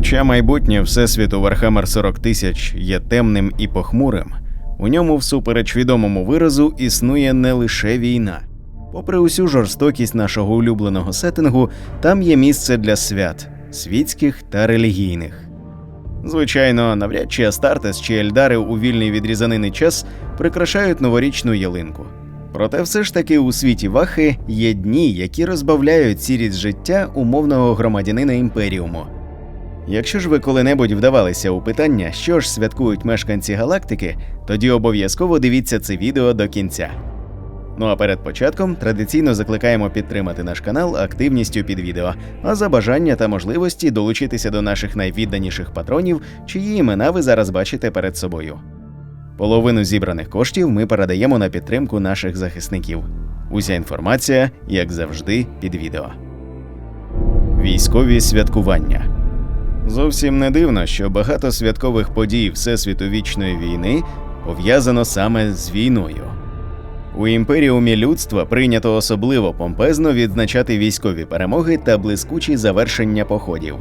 Хоча майбутнє Всесвіту Warhammer 40 тисяч є темним і похмурим, у ньому, всупереч відомому виразу, існує не лише війна. Попри усю жорстокість нашого улюбленого сеттингу, там є місце для свят світських та релігійних. Звичайно, навряд чи Астартес чи Ельдари у вільний відрізаниний час прикрашають новорічну ялинку. Проте все ж таки у світі Вахи є дні, які розбавляють сірість життя умовного громадянина імперіуму. Якщо ж ви коли-небудь вдавалися у питання, що ж святкують мешканці галактики, тоді обов'язково дивіться це відео до кінця. Ну а перед початком традиційно закликаємо підтримати наш канал активністю під відео, а за бажання та можливості долучитися до наших найвідданіших патронів, чиї імена ви зараз бачите перед собою. Половину зібраних коштів ми передаємо на підтримку наших захисників. Уся інформація, як завжди, під відео. Військові святкування. Зовсім не дивно, що багато святкових подій Всесвіту вічної війни пов'язано саме з війною. У імперіумі людства прийнято особливо помпезно відзначати військові перемоги та блискучі завершення походів.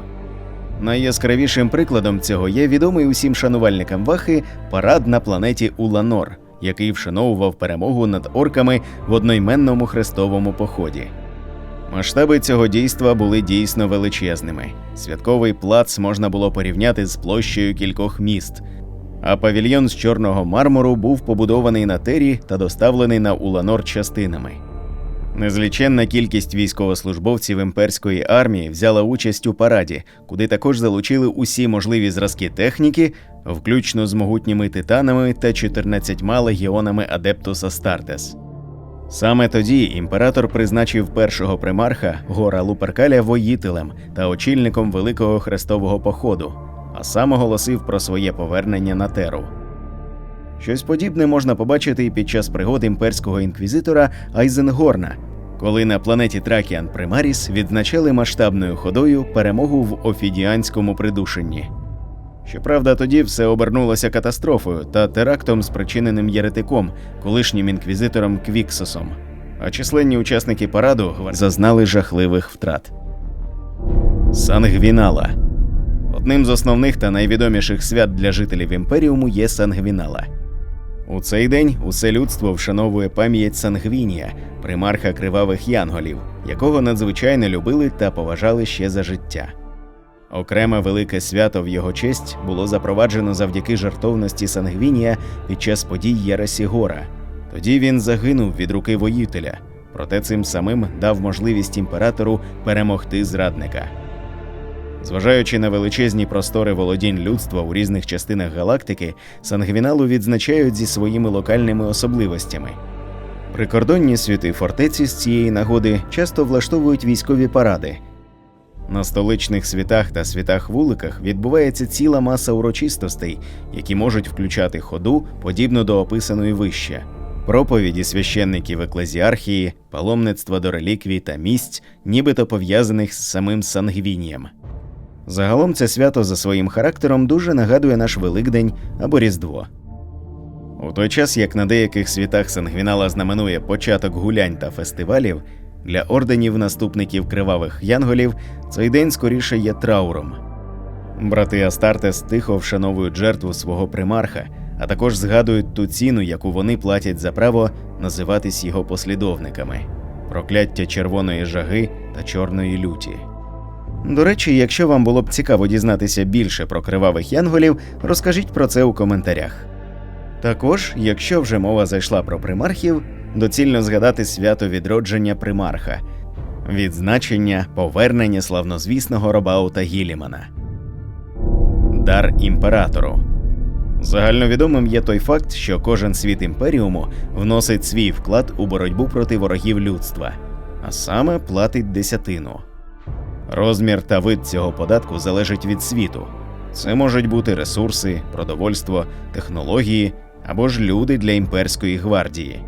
Найяскравішим прикладом цього є відомий усім шанувальникам вахи парад на планеті Уланор, який вшановував перемогу над орками в одноіменному хрестовому поході. Масштаби цього дійства були дійсно величезними. Святковий плац можна було порівняти з площею кількох міст, а павільйон з чорного мармуру був побудований на тері та доставлений на Уланор частинами. Незліченна кількість військовослужбовців імперської армії взяла участь у параді, куди також залучили усі можливі зразки техніки, включно з могутніми титанами та 14 легіонами Адептус Астартес. Саме тоді імператор призначив першого примарха Гора Луперкаля воїтелем та очільником великого хрестового походу, а сам оголосив про своє повернення на теру. Щось подібне можна побачити і під час пригод імперського інквізитора Айзенгорна, коли на планеті Тракіан Примаріс відзначали масштабною ходою перемогу в офідіанському придушенні. Щоправда, тоді все обернулося катастрофою та терактом, спричиненим єретиком, колишнім інквізитором Квіксосом. А численні учасники параду зазнали жахливих втрат. Сангвінала одним з основних та найвідоміших свят для жителів імперіуму є Сангвінала. У цей день усе людство вшановує пам'ять Сангвінія, примарха кривавих янголів, якого надзвичайно любили та поважали ще за життя. Окреме велике свято в його честь було запроваджено завдяки жартовності Сангвінія під час подій Єресігора. Тоді він загинув від руки воїтеля, проте цим самим дав можливість імператору перемогти зрадника. Зважаючи на величезні простори володінь людства у різних частинах галактики, Сангвіналу відзначають зі своїми локальними особливостями. Прикордонні світи фортеці з цієї нагоди часто влаштовують військові паради. На столичних світах та світах вуликах відбувається ціла маса урочистостей, які можуть включати ходу, подібно до описаної вище, проповіді священників еклезіархії, паломництва до реліквій та місць, нібито пов'язаних з самим Сангвінієм. Загалом це свято за своїм характером дуже нагадує наш Великдень або Різдво. У той час, як на деяких світах Сангвінала знаменує початок гулянь та фестивалів, для орденів наступників кривавих янголів цей день скоріше є трауром. Брати Астартес тихо вшановують жертву свого примарха, а також згадують ту ціну, яку вони платять за право називатись його послідовниками прокляття червоної жаги та чорної люті. До речі, якщо вам було б цікаво дізнатися більше про кривавих янголів, розкажіть про це у коментарях. Також, якщо вже мова зайшла про примархів, доцільно згадати свято відродження примарха, відзначення повернення славнозвісного Робаута Гілімана, дар імператору. Загальновідомим є той факт, що кожен світ імперіуму вносить свій вклад у боротьбу проти ворогів людства, а саме платить десятину. Розмір та вид цього податку залежить від світу. Це можуть бути ресурси, продовольство, технології або ж люди для імперської гвардії.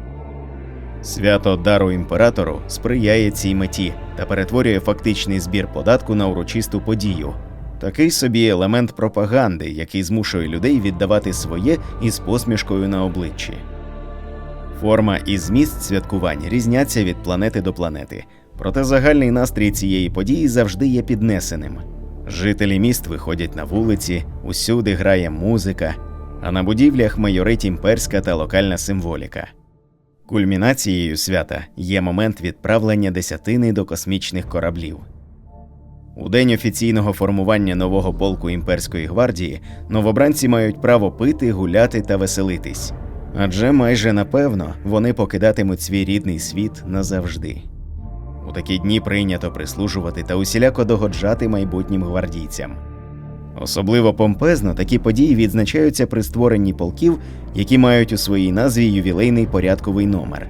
Свято дару імператору сприяє цій меті та перетворює фактичний збір податку на урочисту подію. Такий собі елемент пропаганди, який змушує людей віддавати своє із посмішкою на обличчі. Форма і зміст святкувань різняться від планети до планети, проте загальний настрій цієї події завжди є піднесеним. Жителі міст виходять на вулиці, усюди грає музика, а на будівлях майорить імперська та локальна символіка. Кульмінацією свята є момент відправлення десятини до космічних кораблів. У день офіційного формування нового полку імперської гвардії новобранці мають право пити, гуляти та веселитись. Адже майже напевно вони покидатимуть свій рідний світ назавжди. У такі дні прийнято прислужувати та усіляко догоджати майбутнім гвардійцям. Особливо помпезно такі події відзначаються при створенні полків, які мають у своїй назві ювілейний порядковий номер.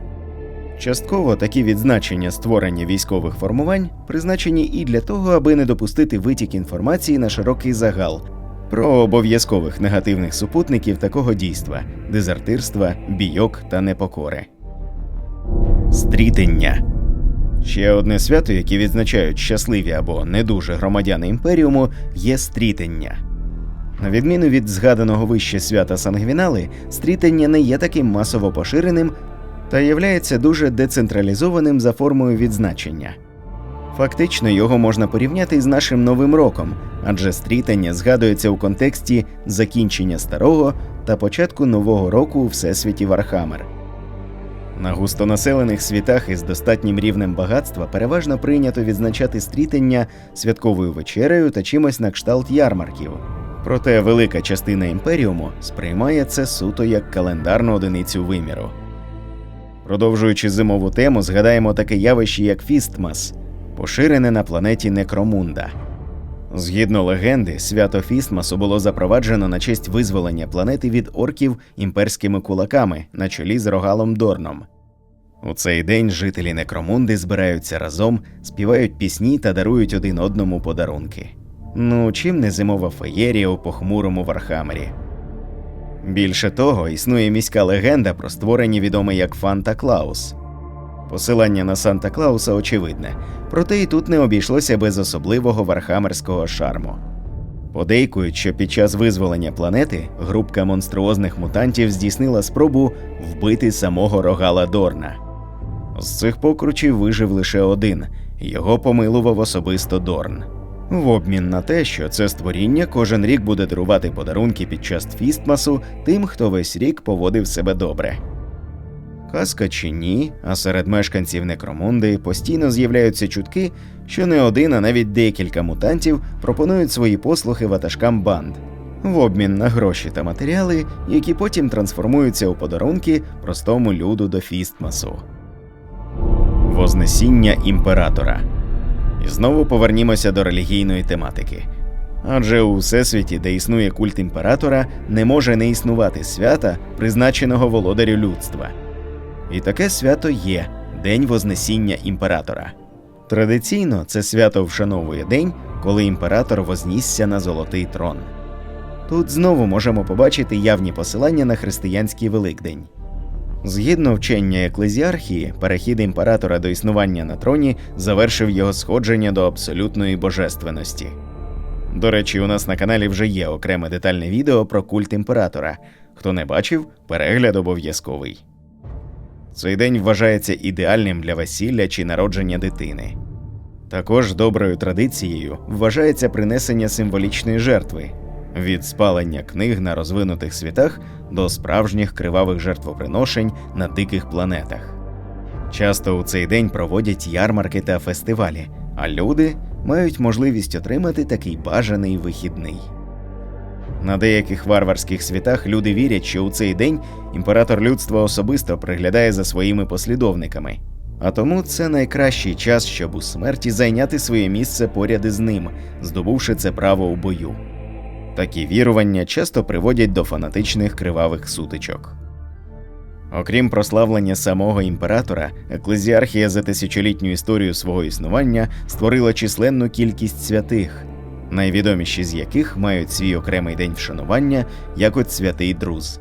Частково такі відзначення створення військових формувань призначені і для того, аби не допустити витік інформації на широкий загал про обов'язкових негативних супутників такого дійства дезертирства, бійок та непокори. Стрітення Ще одне свято, яке відзначають щасливі або не дуже громадяни імперіуму, є стрітення. На відміну від згаданого вище свята Сангвінали, стрітення не є таким масово поширеним та являється дуже децентралізованим за формою відзначення. Фактично його можна порівняти з нашим новим роком, адже стрітання згадується у контексті закінчення старого та початку нового року у всесвіті Вархаммер. На густонаселених світах із достатнім рівнем багатства переважно прийнято відзначати стрітення святковою вечерею та чимось на кшталт ярмарків. Проте велика частина імперіуму сприймає це суто як календарну одиницю виміру. Продовжуючи зимову тему, згадаємо таке явище, як Фістмас, поширене на планеті Некромунда. Згідно легенди, свято Фістмасу було запроваджено на честь визволення планети від орків імперськими кулаками на чолі з Рогалом Дорном. У цей день жителі Некромунди збираються разом, співають пісні та дарують один одному подарунки. Ну, чим не зимова феєрія у похмурому Вархамері. Більше того, існує міська легенда про створення відоме як Фанта Клаус. Посилання на Санта Клауса очевидне, проте і тут не обійшлося без особливого вархамерського шарму. Подейкують, що під час визволення планети групка монструозних мутантів здійснила спробу вбити самого рогала Дорна. З цих покручів вижив лише один, його помилував особисто Дорн. В обмін на те, що це створіння кожен рік буде дарувати подарунки під час фістмасу тим, хто весь рік поводив себе добре. Казка чи ні, а серед мешканців Некромунди постійно з'являються чутки, що не один, а навіть декілька мутантів пропонують свої послуги ватажкам банд в обмін на гроші та матеріали, які потім трансформуються у подарунки простому люду до фістмасу. Вознесіння імператора. І знову повернімося до релігійної тематики. Адже у всесвіті, де існує культ імператора, не може не існувати свята, призначеного володарю людства. І таке свято є День Вознесіння імператора. Традиційно це свято вшановує день, коли імператор вознісся на золотий трон. Тут знову можемо побачити явні посилання на християнський Великдень. Згідно вчення еклезіархії, перехід імператора до існування на троні завершив його сходження до абсолютної божественності. До речі, у нас на каналі вже є окреме детальне відео про культ імператора. Хто не бачив, перегляд обов'язковий. Цей день вважається ідеальним для весілля чи народження дитини. Також доброю традицією вважається принесення символічної жертви від спалення книг на розвинутих світах до справжніх кривавих жертвоприношень на диких планетах. Часто у цей день проводять ярмарки та фестивалі, а люди мають можливість отримати такий бажаний вихідний. На деяких варварських світах люди вірять, що у цей день імператор людства особисто приглядає за своїми послідовниками, а тому це найкращий час, щоб у смерті зайняти своє місце поряд із ним, здобувши це право у бою. Такі вірування часто приводять до фанатичних кривавих сутичок. Окрім прославлення самого імператора, еклезіархія за тисячолітню історію свого існування створила численну кількість святих, найвідоміші з яких мають свій окремий день вшанування, як от святий Друз.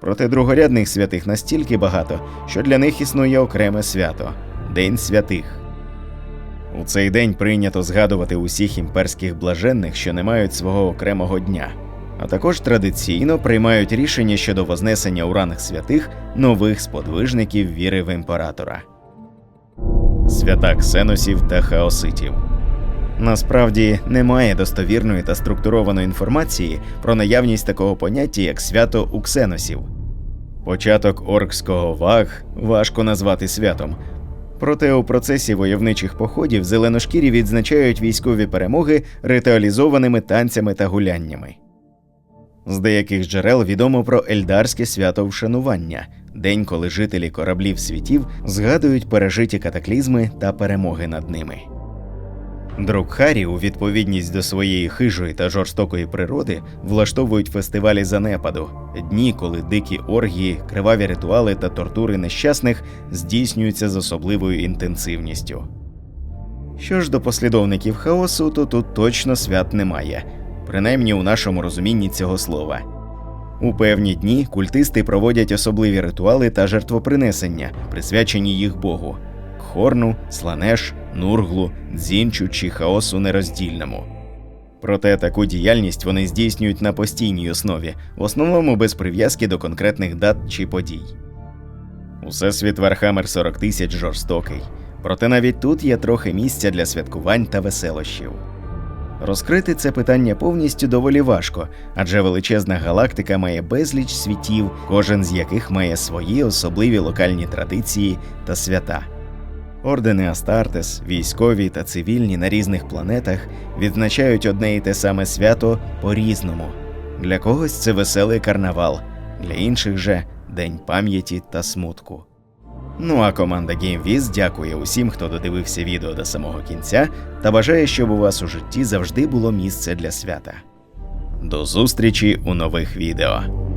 Проте другорядних святих настільки багато, що для них існує окреме свято День святих. У цей день прийнято згадувати усіх імперських блаженних, що не мають свого окремого дня, а також традиційно приймають рішення щодо вознесення у ранг святих нових сподвижників віри в імператора. Свята ксеносів та хаоситів. Насправді немає достовірної та структурованої інформації про наявність такого поняття, як свято у ксеносів. Початок оркського ваг важко назвати святом. Проте у процесі войовничих походів зеленошкірі відзначають військові перемоги ритуалізованими танцями та гуляннями. З деяких джерел відомо про ельдарське свято вшанування день, коли жителі кораблів світів згадують пережиті катаклізми та перемоги над ними. Друкхарі, у відповідність до своєї хижої та жорстокої природи, влаштовують фестивалі занепаду, дні, коли дикі оргії, криваві ритуали та тортури нещасних здійснюються з особливою інтенсивністю. Що ж до послідовників хаосу, то тут точно свят немає, принаймні у нашому розумінні цього слова. У певні дні культисти проводять особливі ритуали та жертвопринесення, присвячені їх Богу Хорну, Сланеш, Нурглу, Дзінчу чи хаосу нероздільному. Проте таку діяльність вони здійснюють на постійній основі, в основному без прив'язки до конкретних дат чи подій. Усесвіт Вархаммер 40 тисяч жорстокий, проте навіть тут є трохи місця для святкувань та веселощів. Розкрити це питання повністю доволі важко, адже величезна галактика має безліч світів, кожен з яких має свої особливі локальні традиції та свята. Ордени Астартес, військові та цивільні на різних планетах відзначають одне і те саме свято по-різному. Для когось це веселий карнавал, для інших же День пам'яті та смутку. Ну а команда GameViz дякує усім, хто додивився відео до самого кінця та бажає, щоб у вас у житті завжди було місце для свята. До зустрічі у нових відео.